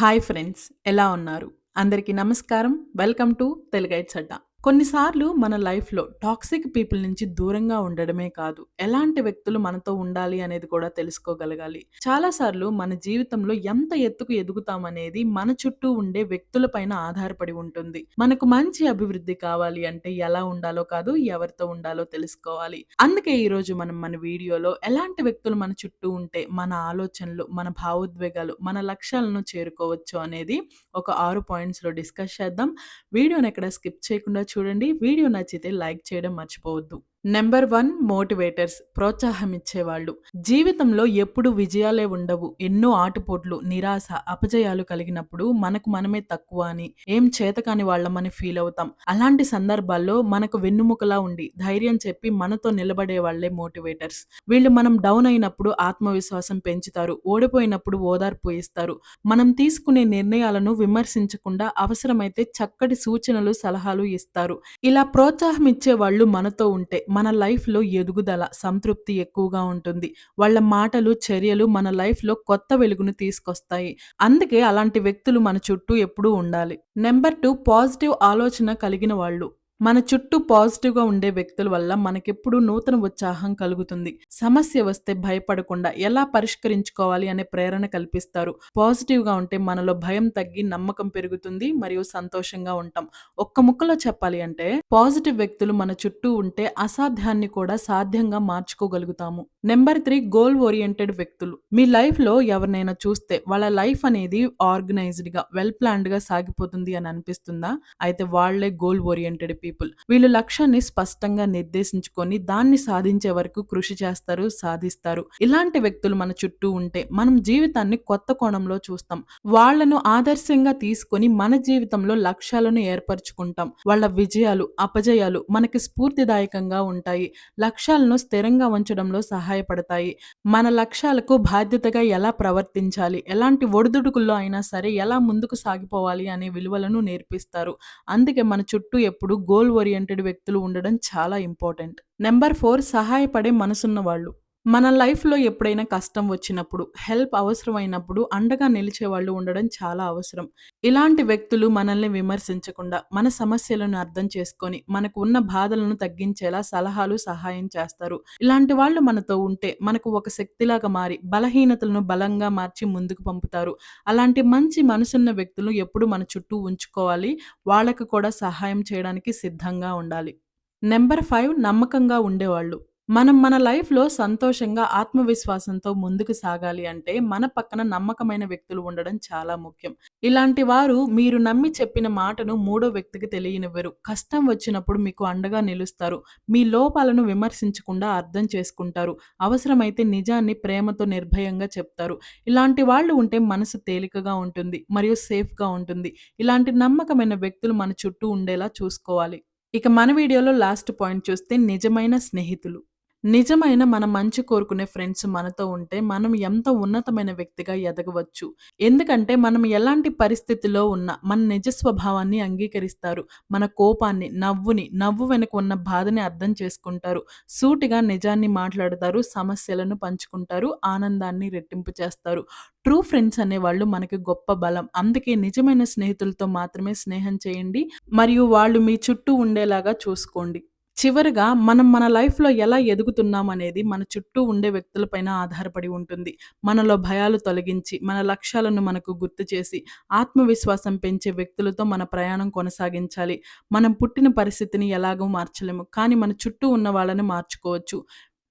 Hi friends ఎలా ఉన్నారు? అందరికీ నమస్కారం. వెల్కమ్ టు తెలుగైట్ అడ్డా కొన్నిసార్లు మన లైఫ్లో టాక్సిక్ పీపుల్ నుంచి దూరంగా ఉండడమే కాదు ఎలాంటి వ్యక్తులు మనతో ఉండాలి అనేది కూడా తెలుసుకోగలగాలి. చాలాసార్లు మన జీవితంలో ఎంత ఎత్తుకు ఎదుగుతామనేది మన చుట్టూ ఉండే వ్యక్తులపైన ఆధారపడి ఉంటుంది. మనకు మంచి అభివృద్ధి కావాలి అంటే ఎలా ఉండాలో కాదు ఎవరితో ఉండాలో తెలుసుకోవాలి. అందుకే ఈరోజు మనం మన వీడియోలో ఎలాంటి వ్యక్తులు మన చుట్టూ ఉంటే మన ఆలోచనలు మన భావోద్వేగాలు మన లక్ష్యాలను చేరుకోవచ్చు అనేది ఒక ఆరు పాయింట్స్లో డిస్కస్ చేద్దాం. వీడియోని ఎక్కడ స్కిప్ చేయకుండా చూడండి. వీడియో నచ్చితే లైక్ చేయడం మర్చిపోవద్దు. నెంబర్ వన్ మోటివేటర్స్ ప్రోత్సాహం ఇచ్చేవాళ్ళు జీవితంలో ఎప్పుడు విజయాలే ఉండవు. ఎన్నో ఆటుపోట్లు నిరాశ అపజయాలు కలిగినప్పుడు మనకు మనమే తక్కువ అని ఏం చేతకాని వాళ్ళమని ఫీల్ అవుతాం. అలాంటి సందర్భాల్లో మనకు వెన్నుముకలా ఉండి ధైర్యం చెప్పి మనతో నిలబడే వాళ్ళే మోటివేటర్స్. వీళ్ళు మనం డౌన్ అయినప్పుడు ఆత్మవిశ్వాసం పెంచుతారు. ఓడిపోయినప్పుడు ఓదార్పు ఇస్తారు. మనం తీసుకునే నిర్ణయాలను విమర్శించకుండా అవసరమైతే చక్కటి సూచనలు సలహాలు ఇస్తారు. ఇలా ప్రోత్సాహం ఇచ్చే వాళ్ళు మనతో ఉంటే మన లైఫ్లో ఎదుగుదల సంతృప్తి ఎక్కువగా ఉంటుంది. వాళ్ళ మాటలు చర్యలు మన లైఫ్లో కొత్త వెలుగును తీసుకొస్తాయి. అందుకే అలాంటి వ్యక్తులు మన చుట్టూ ఎప్పుడూ ఉండాలి. నెంబర్ టూ పాజిటివ్ ఆలోచన కలిగిన వాళ్ళు. మన చుట్టూ పాజిటివ్గా ఉండే వ్యక్తుల వల్ల మనకెప్పుడు నూతన ఉత్సాహం కలుగుతుంది. సమస్య వస్తే భయపడకుండా ఎలా పరిష్కరించుకోవాలి అనే ప్రేరణ కల్పిస్తారు. పాజిటివ్గా ఉంటే మనలో భయం తగ్గి నమ్మకం పెరుగుతుంది మరియు సంతోషంగా ఉంటాం. ఒక్క ముక్కలో చెప్పాలి అంటే పాజిటివ్ వ్యక్తులు మన చుట్టూ ఉంటే అసాధ్యాన్ని కూడా సాధ్యంగా మార్చుకోగలుగుతాము. నెంబర్ త్రీ గోల్ ఓరియంటెడ్ వ్యక్తులు. మీ లైఫ్లో ఎవరినైనా చూస్తే వాళ్ళ లైఫ్ అనేది ఆర్గనైజ్డ్గా వెల్ ప్లాన్డ్గా సాగిపోతుంది అని అనిపిస్తుందా? అయితే వాళ్ళే గోల్ ఓరియంటెడ్ పీపుల్. వీళ్ళు లక్ష్యాన్ని స్పష్టంగా నిర్దేశించుకొని దాన్ని సాధించే వరకు కృషి చేస్తారు సాధిస్తారు. ఇలాంటి వ్యక్తులు మన చుట్టూ ఉంటే మనం జీవితాన్ని కొత్త కోణంలో చూస్తాం. వాళ్ళను ఆదర్శంగా తీసుకొని మన జీవితంలో లక్ష్యాలను ఏర్పరచుకుంటాం. వాళ్ళ విజయాలు అపజయాలు మనకి స్ఫూర్తిదాయకంగా ఉంటాయి. లక్ష్యాలను స్థిరంగా ఉంచడంలో సహాయపడతాయి. మన లక్ష్యాలకు బాధ్యతగా ఎలా ప్రవర్తించాలి ఎలాంటి ఒడిదుడుకుల్లో అయినా సరే ఎలా ముందుకు సాగిపోవాలి అనే విలువలను నేర్పిస్తారు. అందుకే మన చుట్టూ ఎప్పుడు గోల్ గోల్ ఓరియంటెడ్ వ్యక్తులు ఉండడం చాలా ఇంపార్టెంట్ నెంబర్ ఫోర్ సహాయపడే మనసున్న వాళ్ళు. మన లైఫ్లో ఎప్పుడైనా కష్టం వచ్చినప్పుడు హెల్ప్ అవసరమైనప్పుడు అండగా నిలిచే వాళ్ళు ఉండడం చాలా అవసరం. ఇలాంటి వ్యక్తులు మనల్ని విమర్శించకుండా మన సమస్యలను అర్థం చేసుకొని మనకు ఉన్న బాధలను తగ్గించేలా సలహాలు సహాయం చేస్తారు. ఇలాంటి వాళ్ళు మనతో ఉంటే మనకు ఒక శక్తిలాగా మారి బలహీనతలను బలంగా మార్చి ముందుకు పంపుతారు. అలాంటి మంచి మనసున్న వ్యక్తులు ఎప్పుడు మన చుట్టూ ఉంచుకోవాలి. వాళ్ళకు కూడా సహాయం చేయడానికి సిద్ధంగా ఉండాలి. నెంబర్ ఫైవ్ నమ్మకంగా ఉండేవాళ్ళు. మనం మన లైఫ్లో సంతోషంగా ఆత్మవిశ్వాసంతో ముందుకు సాగాలి అంటే మన పక్కన నమ్మకమైన వ్యక్తులు ఉండడం చాలా ముఖ్యం. ఇలాంటి వారు మీరు నమ్మి చెప్పిన మాటను మూడో వ్యక్తికి తెలియనివ్వరు. కష్టం వచ్చినప్పుడు మీకు అండగా నిలుస్తారు. మీ లోపాలను విమర్శించకుండా అర్థం చేసుకుంటారు. అవసరమైతే నిజాన్ని ప్రేమతో నిర్భయంగా చెప్తారు. ఇలాంటి వాళ్ళు ఉంటే మనసు తేలికగా ఉంటుంది మరియు సేఫ్గా ఉంటుంది. ఇలాంటి నమ్మకమైన వ్యక్తులు మన చుట్టూ ఉండేలా చూసుకోవాలి. ఇక మన వీడియోలో లాస్ట్ పాయింట్ చూస్తే నిజమైన స్నేహితులు. నిజమైన మన మంచి కోరుకునే ఫ్రెండ్స్ మనతో ఉంటే మనం ఎంత ఉన్నతమైన వ్యక్తిగా ఎదగవచ్చు. ఎందుకంటే మనం ఎలాంటి పరిస్థితిలో ఉన్నా మన నిజ స్వభావాన్ని అంగీకరిస్తారు. మన కోపాన్ని నవ్వుని నవ్వు వెనక ఉన్న బాధని అర్థం చేసుకుంటారు. సూటిగా నిజాన్ని మాట్లాడతారు సమస్యలను పంచుకుంటారు ఆనందాన్ని రెట్టింపు చేస్తారు. ట్రూ ఫ్రెండ్స్ అనేవాళ్ళు మనకి గొప్ప బలం. అందుకే నిజమైన స్నేహితులతో మాత్రమే స్నేహం చేయండి. మరియు వాళ్ళు మీ చుట్టూ ఉండేలాగా చూసుకోండి. చివరిగా మనం మన లైఫ్లో ఎలా ఎదుగుతున్నాం అనేది మన చుట్టూ ఉండే వ్యక్తులపైన ఆధారపడి ఉంటుంది. మనలో భయాలు తొలగించి మన లక్ష్యాలను మనకు గుర్తు చేసి ఆత్మవిశ్వాసం పెంచే వ్యక్తులతో మన ప్రయాణం కొనసాగించాలి. మనం పుట్టిన పరిస్థితిని ఎలాగో మార్చలేము కానీ మన చుట్టూ ఉన్న వాళ్ళని మార్చుకోవచ్చు.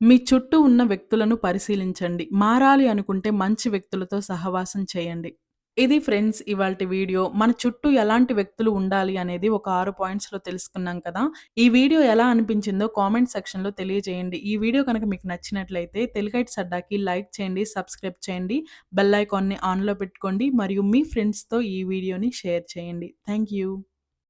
మీ చుట్టూ ఉన్న వ్యక్తులను పరిశీలించండి. మారాలి అనుకుంటే మంచి వ్యక్తులతో సహవాసం చేయండి. ఇది ఫ్రెండ్స్ ఇవాళ వీడియో. మన చుట్టూ ఎలాంటి వ్యక్తులు ఉండాలి అనేది ఒక ఆరు పాయింట్స్లో తెలుసుకున్నాం కదా. ఈ వీడియో ఎలా అనిపించిందో కామెంట్ సెక్షన్లో తెలియజేయండి. ఈ వీడియో కనుక మీకు నచ్చినట్లయితే తెలుగైట్ సడ్డాకి లైక్ చేయండి సబ్స్క్రైబ్ చేయండి బెల్ ఐకాన్ని ఆన్లో పెట్టుకోండి మరియు మీ ఫ్రెండ్స్తో ఈ వీడియోని షేర్ చేయండి. Thank you